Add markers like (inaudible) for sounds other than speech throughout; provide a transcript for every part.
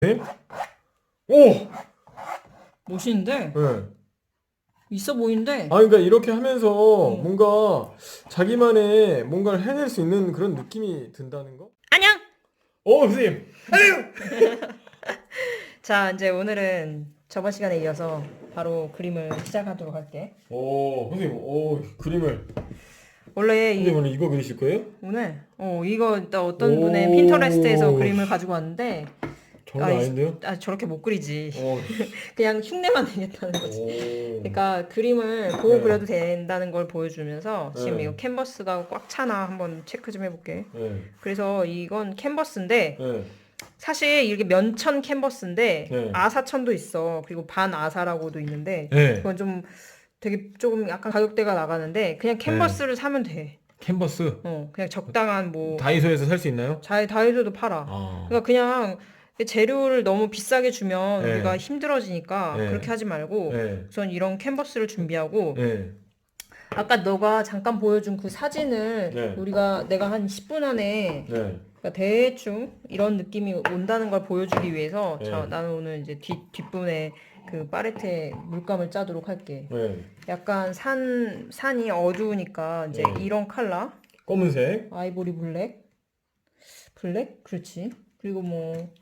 네? 오! 멋있는데? 네. 있어 보이는데? 아, 그러니까 이렇게 하면서 음. 뭔가 자기만의 뭔가를 해낼 수 있는 그런 느낌이 든다는 거? 안녕! 어, 선생님! (laughs) 자, 이제 오늘은 저번 시간에 이어서 바로 그림을 시작하도록 할게. 오, 선생님, 오, 그림을. 원래 이, 선생님 오늘 이거 그리실 거예요? 오늘 어 이거 나 어떤 오. 분의 핀터레스트에서 그림을 가지고 왔는데 장난 아, 이- 아닌데요? 아 저렇게 못 그리지. 어, (laughs) 그냥 흉내만 내겠다는 거지. 오. 그러니까 그림을 보고 네. 그려도 된다는 걸 보여주면서 지금 네. 이거 캔버스가 꽉 차나 한번 체크 좀 해볼게. 네, 그래서 이건 캔버스인데 네, 사실 이게 면천 캔버스인데 네. 아사천도 있어. 그리고 반 아사라고도 있는데 네. 그건 좀 되게 조금 약간 가격대가 나가는데 그냥 캔버스를 사면 돼. 캔버스. 어 그냥 적당한 뭐 다이소에서 살 수 있나요? 자 다이소도 팔아. 아. 그러니까 그냥 재료를 너무 비싸게 주면 네. 우리가 힘들어지니까 네. 그렇게 하지 말고 네. 우선 이런 캔버스를 준비하고 네. 아까 너가 잠깐 보여준 그 사진을 네. 우리가 내가 한 10분 안에 네. 그러니까 대충 이런 느낌이 온다는 걸 보여주기 위해서 네. 자, 나는 오늘 이제 뒷 뒷부분에 그 파레트에 물감을 짜도록 할게. 네. 약간 산 산이 어두우니까 이제 네. 이런 컬러 검은색. 아이보리 블랙 블랙 그렇지. 그리고 뭐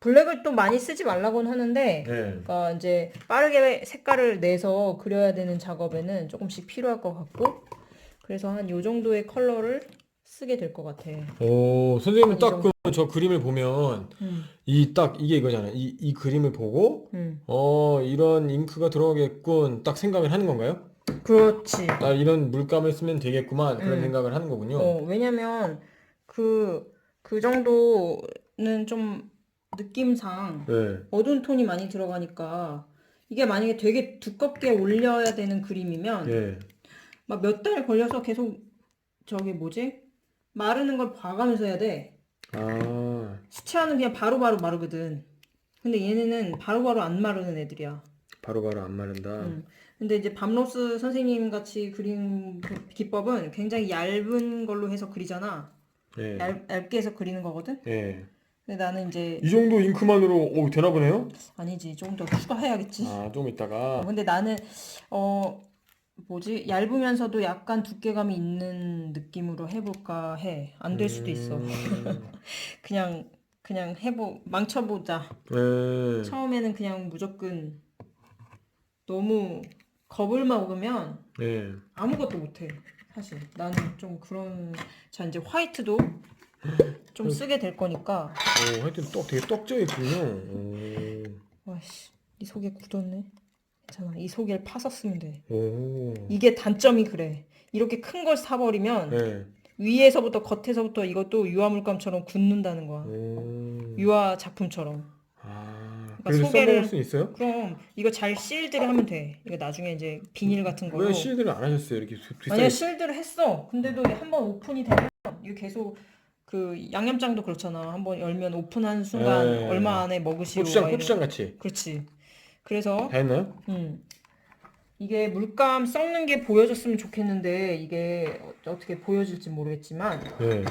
블랙을 또 많이 쓰지 말라고는 하는데 네. 그러니까 이제 빠르게 색깔을 내서 그려야 되는 작업에는 조금씩 필요할 것 같고 그래서 한 요 정도의 컬러를 쓰게 될 것 같아. 오, 선생님은 이딱그 저 그림을 보면 음, 이 딱 이게 이거잖아요. 이, 이 그림을 보고 음. 어, 이런 잉크가 들어가겠군 딱 생각을 하는 건가요? 그렇지. 나 이런 물감을 쓰면 되겠구만 그런 음. 생각을 하는 거군요. 어, 왜냐면 그, 그 정도는 좀 느낌상 네. 어두운 톤이 많이 들어가니까 이게 만약에 되게 두껍게 올려야 되는 그림이면 예. 막 몇 달 걸려서 계속 저기 뭐지? 마르는 걸 봐가면서 해야 돼. 아, 수채화는 그냥 바로바로 마르거든. 근데 얘네는 바로바로 안 마르는 애들이야. 바로바로 안 마른다. 음. 근데 이제 밤로스 선생님 같이 그림 그 기법은 굉장히 얇은 걸로 해서 그리잖아. 예. 얇, 얇게 해서 그리는 거거든. 예. 근데 나는 이제 이 정도 잉크만으로 오, 되나 보네요? 아니지 조금 더 추가해야겠지. 아, 좀. 어, 근데 나는 어 뭐지 얇으면서도 약간 두께감이 있는 느낌으로 해볼까 해. 안 될 수도 있어. 음, (laughs) 그냥 그냥 해보 망쳐보자. 예. 처음에는 그냥 무조건 너무 겁을 먹으면 예. 아무것도 못해. 사실 나는 좀 그런 자 이제 화이트도 좀 쓰게 될 거니까 오, 하여튼 떡 되게 떡져 있군요. 오. 와씨 이 속에 굳었네. 괜찮아 이 속에 파서 쓰면 돼. 오. 이게 단점이 그래. 이렇게 큰 걸 사버리면 예. 위에서부터 겉에서부터 이것도 유화 물감처럼 굳는다는 거야. 오. 유화 작품처럼. 아, 그러니까 그래서 소개를- 써먹을 수 있어요? 그럼 이거 잘 실드를 하면 돼. 이거 나중에 이제 비닐 같은 걸로. 왜 실드를 안 하셨어요? 이렇게 비- 비싸게. 아니야 실드를 했어. 근데도 한 번 오픈이 되면 이거 계속 그 양념장도 그렇잖아. 한번 열면 오픈한 순간 네. 얼마 안에 먹으시오. 고추장, 막 이런- 고추장 같이. 그렇지. 그래서 다 했나요? 음. 이게 물감 썩는 게 보여졌으면 좋겠는데 이게 어- 어떻게 보여질지 모르겠지만 네.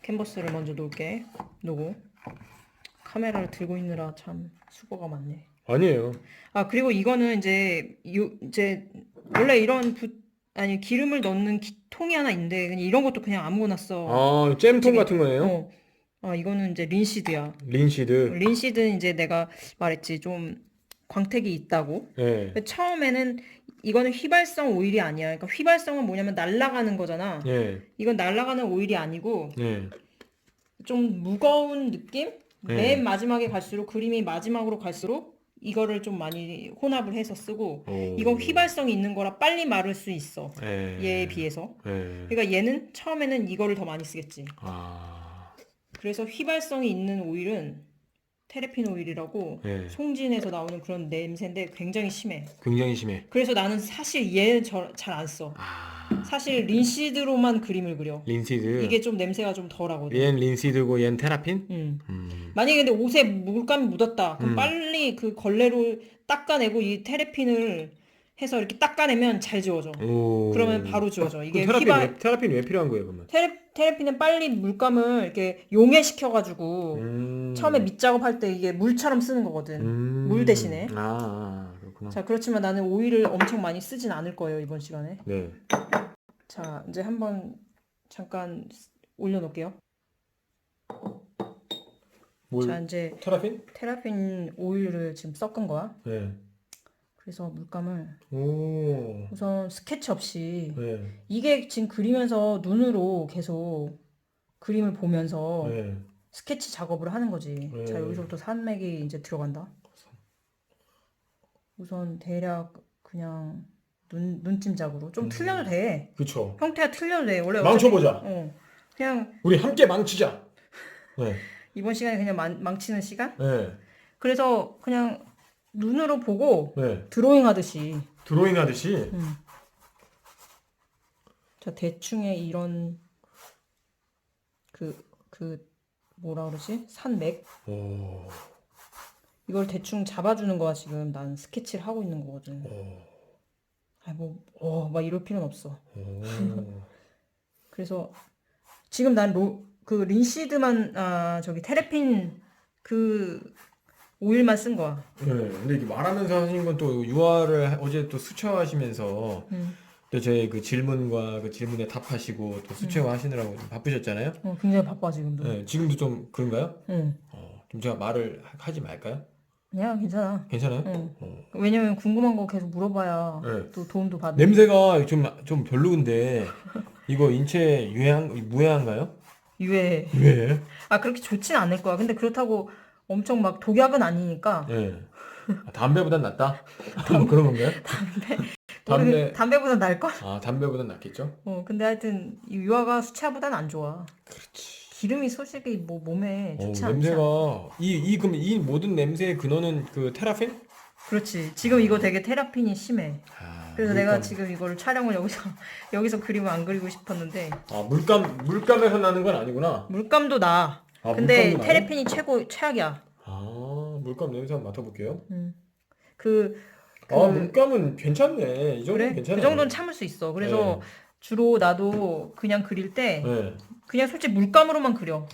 캔버스를 먼저 놓을게. 놓고 카메라를 들고 있느라 참 수고가 많네. 아니에요. 아 그리고 이거는 이제 요 이제 원래 이런 붓 아니 기름을 넣는 기- 통이 하나 있는데 그냥 이런 것도 그냥 아무거나 써. 아, 잼통 같은 거예요? 어. 아 이거는 이제 린시드야. 린시드. 린시드는 이제 내가 말했지 좀 광택이 있다고. 예. 처음에는 이거는 휘발성 오일이 아니야. 그러니까 휘발성은 뭐냐면 날아가는 거잖아. 예. 이건 날아가는 오일이 아니고 예. 좀 무거운 느낌? 네. 맨 마지막에 갈수록 그림이 마지막으로 갈수록 이거를 좀 많이 혼합을 해서 쓰고 오. 이건 휘발성이 있는 거라 빨리 마를 수 있어. 예. 얘에 비해서. 예. 그러니까 얘는 처음에는 이거를 더 많이 쓰겠지. 아. 그래서 휘발성이 있는 오일은 테레핀 오일이라고 예. 송진에서 나오는 그런 냄새인데 굉장히 심해. 굉장히 심해. 그래서 나는 사실 얘는 잘 안 써. 아. 사실 린시드로만 그림을 그려. 린시드. 이게 좀 냄새가 좀 덜하거든. 얘는 린시드고 얘는 테라핀? 음. 음. 만약에 근데 옷에 물감이 묻었다. 그럼 음. 빨리 그 걸레로 닦아내고 이 테레핀을 해서 이렇게 닦아내면 잘 지워져. 오. 그러면 바로 지워져. 이게 테라핀 휘발 왜, 테라핀이 왜 필요한 거예요, 그러면? 테레, 테레핀은 빨리 물감을 이렇게 용해시켜가지고 음. 처음에 밑작업할 때 이게 물처럼 쓰는 거거든. 음. 물 대신에. 아, 아, 그렇구나. 자 그렇지만 나는 오일을 엄청 많이 쓰진 않을 거예요 이번 시간에. 네. 자 이제 한번 잠깐 올려 놓을게요. 뭘? 자 이제 테라핀? 테라핀 오일을 지금 섞은 거야. 네. 그래서 물감을 오. 우선 스케치 없이 네. 이게 지금 그리면서 눈으로 계속 그림을 보면서 네. 스케치 작업을 하는 거지. 네. 자 여기서부터 산맥이 이제 들어간다. 우선 대략 그냥 눈 눈찜작으로 좀 음. 틀려도 돼. 그쵸. 형태가 틀려도 돼. 원래 망쳐보자. 어. 그냥 우리 함께 망치자. 네. 이번 시간에 그냥 망, 망치는 시간? 네. 그래서 그냥 눈으로 보고 네. 드로잉 하듯이. 드로잉 하듯이. 음. 자 대충의 이런 그 그 뭐라 그러지? 산맥 오. 이걸 대충 잡아주는 거야 지금 난 스케치를 하고 있는 거거든. 오. 아뭐어막 이럴 필요는 없어. 오. (laughs) 그래서 지금 난로그 린시드만 아 저기 테레핀 그 오일만 쓴 거야. 네. 근데 이게 말하면서 하신 건 또 유아를 어제 또 수채화하시면서 음. 또 저희 그 질문과 그 질문에 답하시고 또 수채화 하시느라고 좀 바쁘셨잖아요. 어, 굉장히 바빠 지금도. 네. 지금도 좀 그런가요? 응. 어, 좀 제가 말을 하- 하지 말까요? 그냥 괜찮아. 괜찮아요? 응. 어. 왜냐면 궁금한 거 계속 물어봐야 네. 또 도움도 받는. 냄새가 좀, 좀 별로인데, 이거 인체 유해한, 무해한가요? 유해. 유해해요? 아 그렇게 좋진 않을 거야. 근데 그렇다고 엄청 막 독약은 아니니까. 예. 아, 담배보단 낫다? (laughs) 뭐 그런 건가요? 담배, (laughs) 모르겠- 담배보다 나을 걸. 아, 담배보단 낫겠죠? 어 근데 하여튼 이 유화가 수채화보단 안 좋아. 그렇지. 기름이 솔직히 뭐 몸에 어, 좋지 않지. 냄새가, 이, 이, 그럼 이 모든 냄새의 근원은 그 테라핀? 그렇지. 지금 이거 되게 테라핀이 심해. 아, 그래서 물감. 내가 지금 이거를 촬영을 여기서 (laughs) 여기서 그림을 안 그리고 싶었는데 아, 물감, 물감에서 나는 건 아니구나. 물감도 나. 아, 근데 물감도 나요? 테레핀이 최고 최악이야. 아, 물감 냄새 한번 맡아볼게요. 음. 그, 그 아, 물감은 괜찮네. 이 정도 는 그래? 괜찮아요. 그 정도는 참을 수 있어. 그래서 주로 나도 그냥 그릴 때 네. 그냥 솔직히 물감으로만 그려. 어,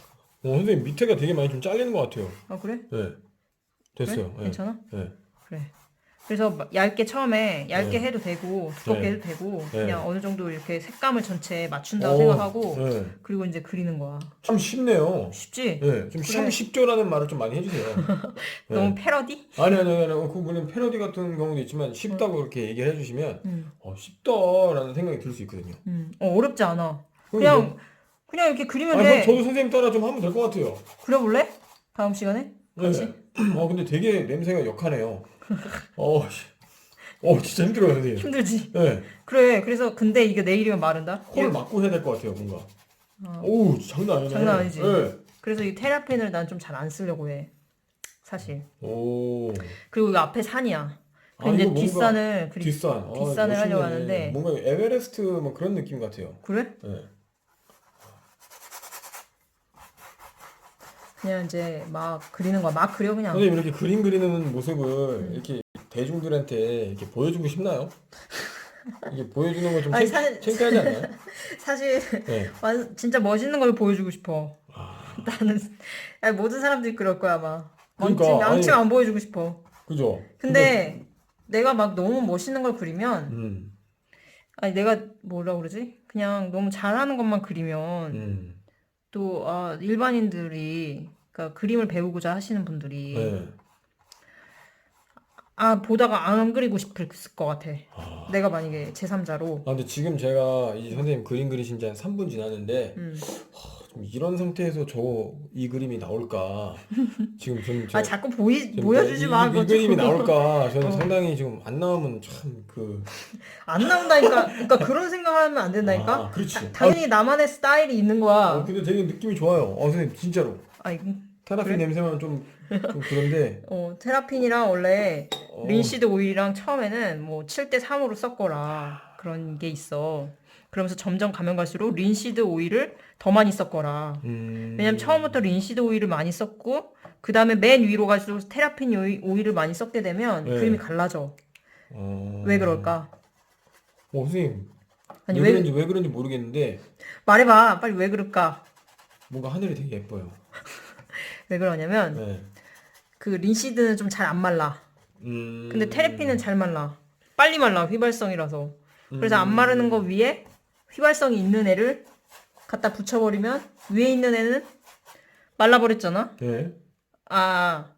선생님 밑에가 되게 많이 좀 잘리는 것 같아요. 아 그래? 네. 됐어요. 그래? 괜찮아? 네. 그래. 그래서 막 얇게 처음에 얇게 네. 해도 되고 두껍게 네. 해도 되고 네. 그냥 어느 정도 이렇게 색감을 전체에 맞춘다고 어, 생각하고 네. 그리고 이제 그리는 거야. 참 쉽네요. 쉽지? 네, 좀참 그래. 쉽죠라는 말을 좀 많이 해주세요. (laughs) 네. 너무 패러디? 아니 아니 아니, 그 물론 패러디 같은 경우도 있지만 쉽다고 그렇게 얘기를 해주시면 음, 어, 쉽다라는 생각이 들 수 있거든요. 음. 어, 어렵지 않아. 그럼 그냥 그냥 이렇게 그리면 아니. 그럼 저도 선생님 따라 좀 하면 될 것 같아요. 그려볼래? 다음 시간에? 같이? 네. 어 근데 되게 냄새가 역하네요. (laughs) 어, 씨. 어 진짜 힘들어요 선생님. 힘들지? 네, 그래. 그래서 근데 이게 내일이면 마른다? 코를 막고 해야 될 것 같아요 뭔가. 어. 오우 장난 아니네. 장난 아니지? 네. 그래서 이 테라펜을 난 좀 잘 안 쓰려고 해. 사실. 오. 그리고 이거 앞에 산이야. 그 아, 이제 이거 뭔가 뒷산을 그리 뒷산. 아, 뒷산을 하려고 멋있네. 하는데. 뭔가 에베레스트 뭐 그런 느낌 같아요. 그래? 네. 그냥 이제 막 그리는 거야. 막 그려 그냥. 선생님 이렇게 그림 그리는 모습을 이렇게 대중들한테 이렇게 보여주고 싶나요? 이게 보여주는 거좀 아니, 창- 사- 창피하지 않나요? (laughs) 사실 네. 완- 진짜 멋있는 걸 보여주고 싶어. 아, 나는 아니, 모든 사람들이 그럴 거야 아마. 그러니까, 망치, 망치 아니- 안 보여주고 싶어. 그죠? 근데 내가 막 너무 멋있는 걸 그리면 음, 아니 내가 뭐라 그러지? 그냥 너무 잘하는 것만 그리면 음, 또 아, 일반인들이 그러니까 그림을 배우고자 하시는 분들이 네. 아 보다가 안 그리고 싶을 것 같아. 아, 내가 만약에 제3자로 아, 근데 지금 제가 이 선생님 그림 그리신 지 한 3분 지났는데 음. 좀 이런 상태에서 저 이 그림이 나올까? (laughs) 지금 좀아 자꾸 보이 지금 보여주지 이, 마. 이, 그거 이 그림이 좀. 나올까? 저는 어. 상당히 지금 안 나오면 참 그. (laughs) 안 나온다니까. 그러니까 그런 생각하면 안 된다니까. 아, 그렇지. 당연히 나만의 스타일이 있는 아, 거야. 어, 근데 되게 느낌이 좋아요. 어, 선생님 진짜로. 아이, 테라핀 그래? 냄새만 좀, 좀 그런데. (laughs) 어, 테라핀이랑 원래 어, 린시드 오일이랑 처음에는 뭐 7대 3으로 섞어라. 그런 게 있어. 그러면서 점점 가면 갈수록 린시드 오일을 더 많이 섞어라. 음, 왜냐면 처음부터 린시드 오일을 많이 썼고 그 다음에 맨 위로 갈수록 테라핀 오일- 오일을 많이 섞게 되면 네. 그림이 갈라져. 어... 왜 그럴까? 어, 선생님. 아니 왜, 왜 그런지 왜 그런지 모르겠는데 말해봐 빨리 왜 그럴까? 뭔가 하늘이 되게 예뻐요. 왜 그러냐면 네. 그 린시드는 좀 잘 안 말라. 음... 근데 테레피는 잘 말라. 빨리 말라 휘발성이라서. 그래서 안 음. 마르는 거 위에 휘발성이 있는 애를 갖다 붙여버리면 위에 있는 애는 말라버렸잖아. 네. 아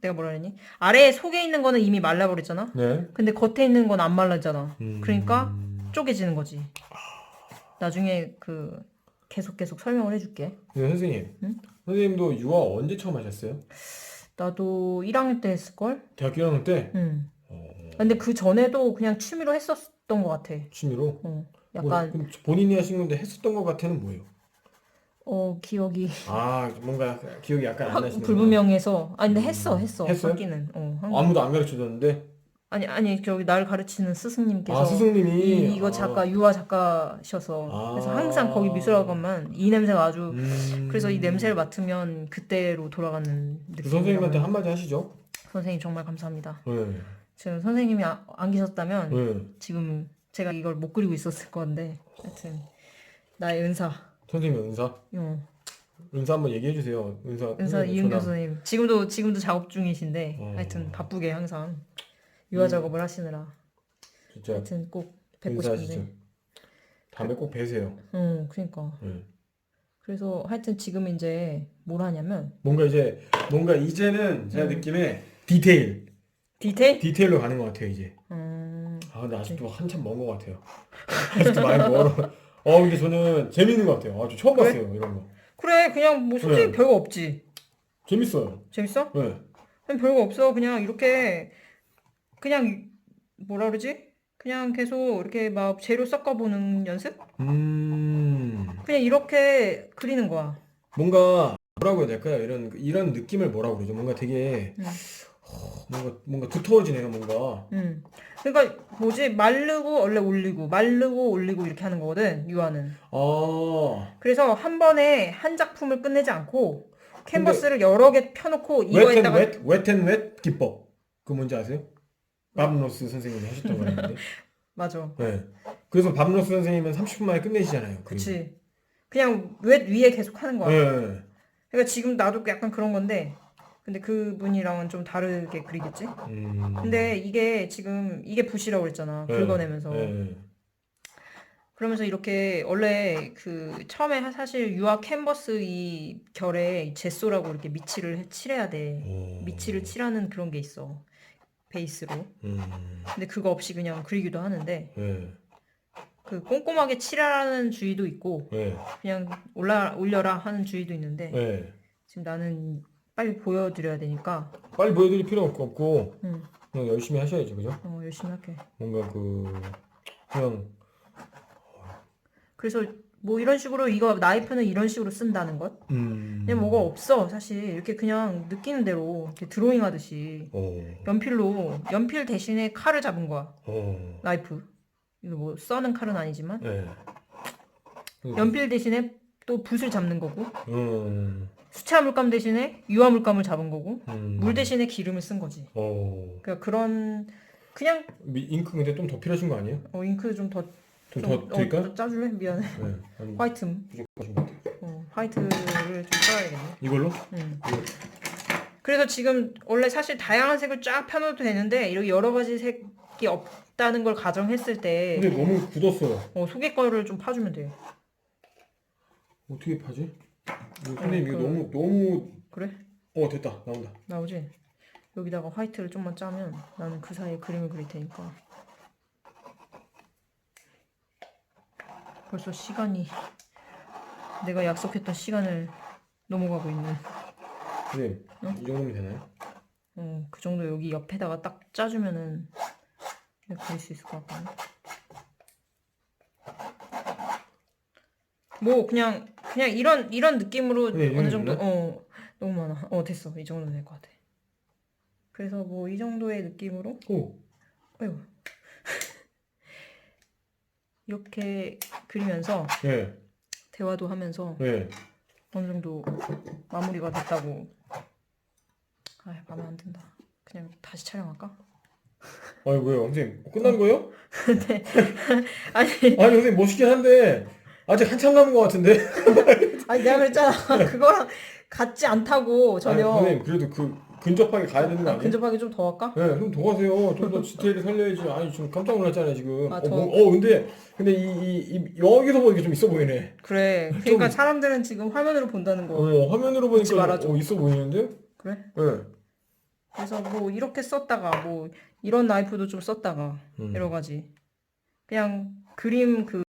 내가 뭐라 그랬니? 아래 속에 있는 거는 이미 말라버렸잖아. 네. 근데 겉에 있는 건 안 말랐잖아. 음... 그러니까 쪼개지는 거지. 나중에 그 계속 계속 설명을 해줄게. 네, 선생님. 응? 선생님도 유아 언제 처음 하셨어요? 나도 1학년 때 했을걸? 대학교 1학년 때? 응. 어... 근데 그 전에도 그냥 취미로 했었던 것 같아. 취미로? 어, 뭐, 약간 그럼 본인이 하신 건데 했었던 것 같아는 뭐예요? 어 기억이 아 뭔가 기억이 약간 안 확 나시는 (laughs) 불분명해서 아니 근데 했어 음, 했어 했어요? 하기는 어 한- 아무도 안 가르쳐줬는데 아니 아니 저기 날 가르치는 스승님께서 아 스승님이 이, 이거 아, 작가 유아 작가셔서 아. 그래서 항상 거기 미술학원만 이 냄새가 아주 음... 그래서 이 냄새를 맡으면 그때로 돌아가는 그 느낌. 선생님한테 한마디 하시죠? 선생님 정말 감사합니다. 네. 지금 선생님이 아- 안 계셨다면 네. 지금 제가 이걸 못 그리고 있었을 건데 하여튼 나의 은사. 선생님 은사 어, 은사 한번 얘기해 주세요. 은사 은사 선생님 이은교. 선생님 지금도 지금도 작업 중이신데 어. 하여튼 바쁘게 항상 유아 음. 작업을 하시느라 진짜 하여튼 꼭 뵙고 은사시죠. 싶은데. 다음에 꼭 뵈세요. 어, 그러니까. 네. 그래서 하여튼 지금 이제 뭘 하냐면 뭔가 이제 뭔가 이제는 제가 음. 느낌에 디테일 디테일. 디테일로 가는 것 같아요 이제. 음, 아 근데 아직도 한참 먼 것 같아요. (laughs) 아직도 많이 멀어. 어 근데 저는 재밌는 것 같아요. 아주 처음 그래? 봤어요 이런 거. 그래 그냥 뭐 솔직히 네. 별거 없지. 재밌어요. 재밌어? 네. 그냥 별거 없어. 그냥 이렇게 그냥 뭐라 그러지? 그냥 계속 이렇게 막 재료 섞어보는 연습? 음 그냥 이렇게 그리는 거야. 뭔가 뭐라고 해야 될까요? 이런 이런 느낌을 뭐라고 그러죠? 뭔가 되게 음. 어, 뭔가 뭔가 두터워지네요. 뭔가. 음. 그러니까 뭐지? 마르고 원래 올리고 마르고 올리고 이렇게 하는 거거든. 유아는. 아 그래서 한 번에 한 작품을 끝내지 않고 캔버스를 여러 개 펴놓고 이거에다가 웨트앤 웨트 기법. 그 뭔지 아세요? 밥 로스 선생님이 하셨던 (laughs) 거였는데. 맞아. 네. 그래서 밥 로스 선생님은 30분 만에 끝내시잖아요. 그림. 그치. 그냥 웹 위에 계속 하는 거야. 네. 그러니까 지금 나도 약간 그런 건데, 근데 그분이랑은 좀 다르게 그리겠지? 음. 근데 이게 지금, 이게 붓이라고 그랬잖아. 네. 긁어내면서. 네. 그러면서 이렇게, 원래 그, 처음에 하- 사실 유화 캔버스 이 결에 이 제소라고 이렇게 해- 칠해야 돼. 오. 밑칠을 칠하는 그런 게 있어. 베이스로. 음. 근데 그거 없이 그냥 그리기도 하는데, 네. 그 꼼꼼하게 칠하라는 주의도 있고, 네. 그냥 올라, 올려라 하는 주의도 있는데, 네. 지금 나는 빨리 보여드려야 되니까, 빨리 보여드릴 필요 없고 응, 그냥 열심히 하셔야죠, 그죠? 어, 열심히 할게. 뭔가 그 그냥 그래서 뭐 이런 식으로 이거 나이프는 이런 식으로 쓴다는 것? 음. 그냥 뭐가 없어 사실 이렇게 그냥 느끼는 대로 이렇게 드로잉 하듯이 어. 연필로 연필 대신에 칼을 잡은 거야 어. 나이프 이거 뭐 써는 칼은 아니지만 네. 연필 대신에 또 붓을 잡는 거고 음. 수채화 물감 대신에 유화 물감을 잡은 거고 음. 물 대신에 기름을 쓴 거지 어. 그러니까 그런 그냥 미- 잉크 근데 좀 더 필요하신 거 아니에요? 어, 잉크 좀 더 좀 좀- 더 드릴까? 어, 짜줄래? 미안해 네. 아니, 화이트. 어, 화이트를 좀 써야겠네 이걸로? 음. 이거. 그래서 지금 원래 사실 다양한 색을 쫙 펴놓어도 되는데 이렇게 여러 가지 색이 없다는 걸 가정했을 때 근데 너무 굳었어요. 어, 속에 거를 좀 파주면 돼. 어떻게 파지? 이거 선생님 이거 그- 너무 너무 그래? 어 됐다 나온다. 나오지? 여기다가 화이트를 좀만 짜면 나는 그 사이에 그림을 그릴 테니까. 벌써 시간이 내가 약속했던 시간을 넘어가고 있는. 선생님 어? 이 정도면 되나요? 어, 그 정도 여기 옆에다가 딱 짜주면은 내가 그릴 수 있을 것 같거든. 뭐 그냥 그냥 이런 이런 느낌으로 네, 이 어느 정도 정도 어 너무 많아. 어 됐어 이 정도 될 것 같아. 그래서 뭐 이 정도의 느낌으로 오. 어이구 이렇게 그리면서 네. 대화도 하면서 네. 어느 정도 마무리가 됐다고. 아 마음에 안 든다. 그냥 다시 촬영할까? 아니 왜요 선생님 끝난 거예요? (laughs) (laughs) 아니, 아니 선생님 멋있긴 한데 아직 한참 남은 것 같은데 (laughs) 아니 내가 그랬잖아. 그거랑 같지 않다고 아니, 전혀. 선생님 그래도 그 근접하게 가야 되는 거 아니에요? 근접하게 좀더 할까? 네, 좀 더 가세요. 좀 더 디테일을 살려야지. 아니, 지금 깜짝 놀랐잖아요, 지금. 아, 어, 더? 뭐, 어, 근데, 근데 이, 이, 이, 여기서 보니까 좀 있어 보이네. 그래. 그러니까 좀- 사람들은 지금 화면으로 본다는 거. 어, 화면으로 웃지 보니까 말아줘. 어, 있어 보이는데? 그래? 네. 그래서 뭐 이렇게 썼다가 뭐 이런 나이프도 좀 썼다가 음. 여러 가지. 그냥 그림 그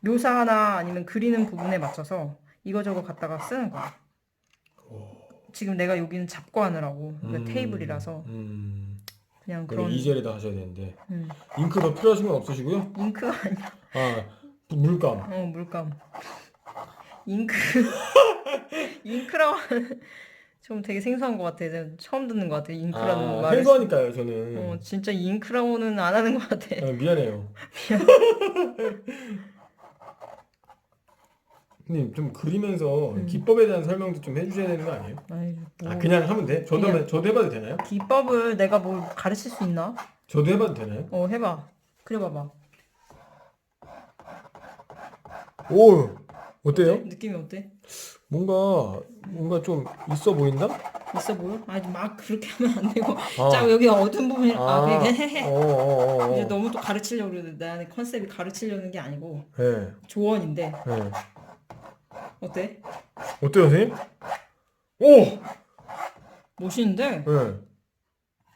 묘사나 아니면 그리는 부분에 맞춰서 이거저거 갖다가 쓰는 거야. 지금 내가 여기는 잡고 하느라고. 이거 음, 테이블이라서 음. 그냥 그런 이 젤에다 하셔야 되는데. 음, 잉크 더 필요하신 건 없으시고요? 잉크가 아니야. 아, 부- 물감. 어, 물감. 잉크. (laughs) 잉크라고 하는 좀 되게 생소한 것 같아. 제가 처음 듣는 것 같아. 잉크라는 아, 말을. 생소하니까요, 저는. 어, 진짜 잉크라고는 안 하는 것 같아. 아, 미안해요. (laughs) (laughs) 님, 좀 그리면서 음. 기법에 대한 설명도 좀 해주셔야 되는 거 아니에요? 아이, 뭐. 아, 그냥 하면 돼? 저도, 그냥. 저도 해봐도 되나요? 기법을 내가 뭘 가르칠 수 있나? 저도 해봐도 되나요? 어, 해봐. 그려봐봐. 오! 어때요? 느낌이 어때? 뭔가 뭔가 좀 있어 보인다? 있어 보여? 아니 막 그렇게 하면 안 되고. 아. 자 여기 어두운 부분이 아, 아, 그냥 해해. 어, (laughs) 어, 어, 이제 어. 너무 또 가르치려고 그러는데 나는 컨셉이 가르치려는 게 아니고 네, 조언인데 네. 어때? 어때요, 선생님? 오! 멋있는데 네.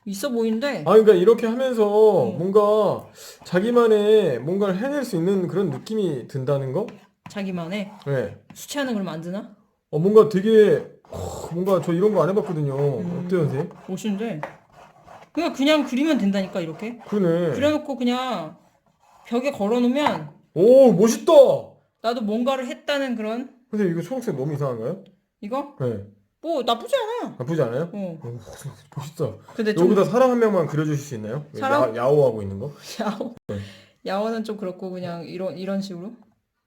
있어 보이는데 아, 그러니까 이렇게 하면서 어. 뭔가 자기만의 뭔가를 해낼 수 있는 그런 느낌이 든다는 거? 자기만의 네. 수채화는 그럼 안 드나? 어, 뭔가 되게 어, 뭔가 저 이런 거 안 해봤거든요. 음. 어때요, 선생님? 멋있는데 그냥 그냥 그리면 된다니까 이렇게 그러네. 그려놓고 그냥 벽에 걸어놓으면 오, 멋있다. 나도 뭔가를 했다는 그런 선생님 이거 초록색 너무 이상한가요? 이거 네. 뭐 나쁘지 않아. 나쁘지 않아요? 어. 오, (laughs) 멋있다. 근데 좀 여기다 사람 한 명만 그려주실 수 있나요? 사람? 야, 야호 하고 있는 거? (laughs) 야호. 네. 야호는 좀 그렇고 그냥 이런 이런 식으로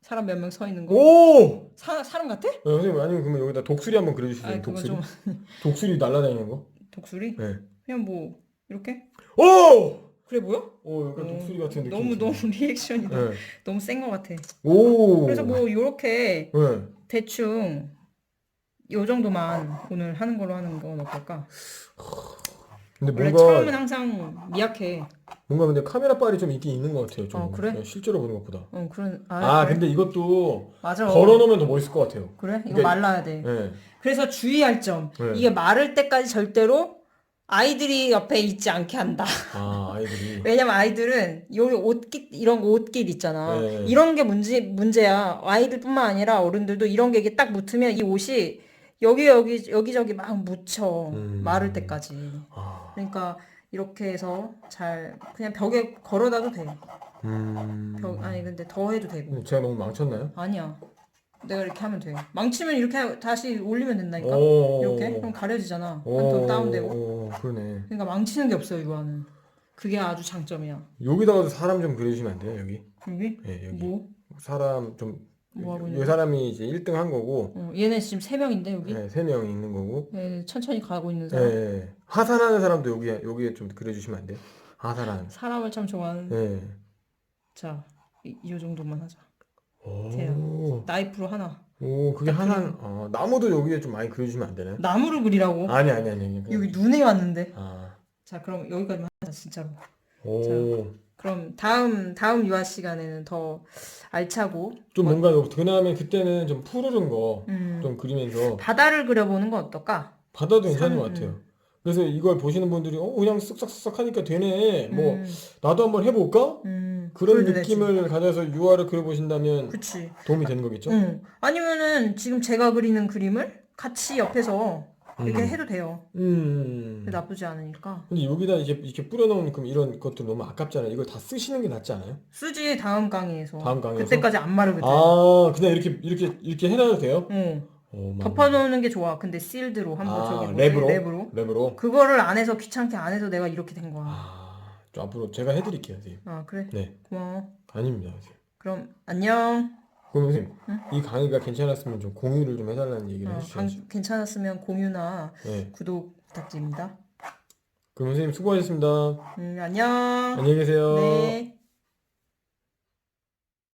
사람 몇 명 서 있는 거. 오! 사, 사람 같아? 네, 선생님 아니면 그러면 여기다 독수리 한번. 아 그건 독수리. 좀 (laughs) 독수리 날아다니는 거. 독수리? 네. 그냥 뭐 이렇게? 오! 그래 보여? 오, 약간 어, 독수리 같은 느낌. 너무 너무 리액션이 너무, 네. (laughs) 너무 센 것 같아. 오. 그래서 뭐 요렇게 네. 대충 요 정도만 오늘 하는 걸로 하는 건 어떨까? 근데 원래 뭔가 처음은 항상 미약해. 뭔가 근데 카메라 빨이 좀 있긴 있는 것 같아요. 좀. 어, 그래? 네, 실제로 보는 것보다. 어 그런 아, 아, 그래? 근데 이것도 맞아. 걸어놓으면 더 멋있을 것 같아요. 그래? 이거 그러니까- 말라야 돼. 네. 그래서 주의할 점. 네. 이게 마를 때까지 절대로 아이들이 옆에 있지 않게 한다. 아, 아이들이. (laughs) 왜냐면 아이들은 여기 옷깃 이런 거 옷깃 있잖아. 네. 이런 게 문제 문제야. 아이들뿐만 아니라 어른들도 이런 게 이게 딱 묻으면 이 옷이 여기 여기 여기저기 막 묻혀 음. 마를 때까지. 아. 그러니까 이렇게 해서 잘 그냥 벽에 걸어놔도 돼. 음. 벽 아니 근데 더 해도 되고. 근데 제가 너무 망쳤나요? 아니야. 내가 이렇게 하면 돼. 망치면 이렇게 하- 다시 올리면 된다니까. 오. 이렇게 그럼 가려지잖아. 오. 한톤 다운되고. 오, 그러네. 그러니까 망치는 게 없어요 이거는. 그게 아주 장점이야. 여기다가도 사람 좀 그려주시면 안 돼요, 여기? 여기 네, 여기. 뭐? 사람 좀. 뭐 하고 이 있는 사람이 이제 1등 한 거고, 어, 얘네 지금 세 명인데 여기 네, 3명 있는 거고, 예, 천천히 가고 있는 예, 사람. 예. 하산하는 사람도 여기에, 여기에 좀 그려주시면 안 돼요? 하산하는. 사람을 참 좋아하는. 예. 자, 이, 이 정도만 하자. 오, 나이프로 하나. 오, 그게 하산, 어, 나무도 여기에 좀 많이 그려주시면 안 되나요? 나무를 그리라고. 아니, 아니, 아니. 그냥- 여기 눈에 왔는데. 아, 자, 그럼 여기까지만 하자 진짜로. 오. 그럼 다음 다음 유아 시간에는 더 알차고 좀 뭔가, 그 다음에 그때는 좀 푸르른 거 음, 좀 그리면서 바다를 그려보는 건 어떨까? 바다도 괜찮은 산- 것 같아요. 그래서 이걸 보시는 분들이, 어, 그냥 쓱싹쓱싹 하니까 되네. 뭐, 음, 나도 한번 해볼까? 음, 그런. 느낌을 가져서 유화를 그려보신다면 그치. 도움이 되는 거겠죠? 응. 아니면은 지금 제가 그리는 그림을 같이 옆에서 이렇게 음. 해도 돼요. 음. 나쁘지 않으니까. 근데 여기다 이제 이렇게 뿌려놓은 그럼 이런 것도 너무 아깝잖아요. 이걸 다 쓰시는 게 낫지 않아요? 쓰지 다음 강의에서. 다음 강의에서? 그때까지 안 마르거든. 아, 그냥 이렇게 이렇게 이렇게 해놔도 돼요? 응. 어, 막- 덮어놓는 게 좋아. 근데 실드로 한번 아, 저기 뭐지? 랩으로? 랩으로. 랩으로? 그거를 안 해서 귀찮게 안 해서 내가 이렇게 된 거야. 아, 좀 앞으로 제가 해드릴게요, 선생님. 아 그래? 네, 고마워. 아닙니다, 선생님. 그럼 안녕. 그럼 선생님, 응? 이 강의가 괜찮았으면 좀 공유를 좀 해달라는 얘기를 어, 해주셔야죠. 강- 괜찮았으면 공유나 네, 구독 부탁드립니다. 그럼 선생님 수고하셨습니다. 음, 안녕. 안녕히 계세요. 네.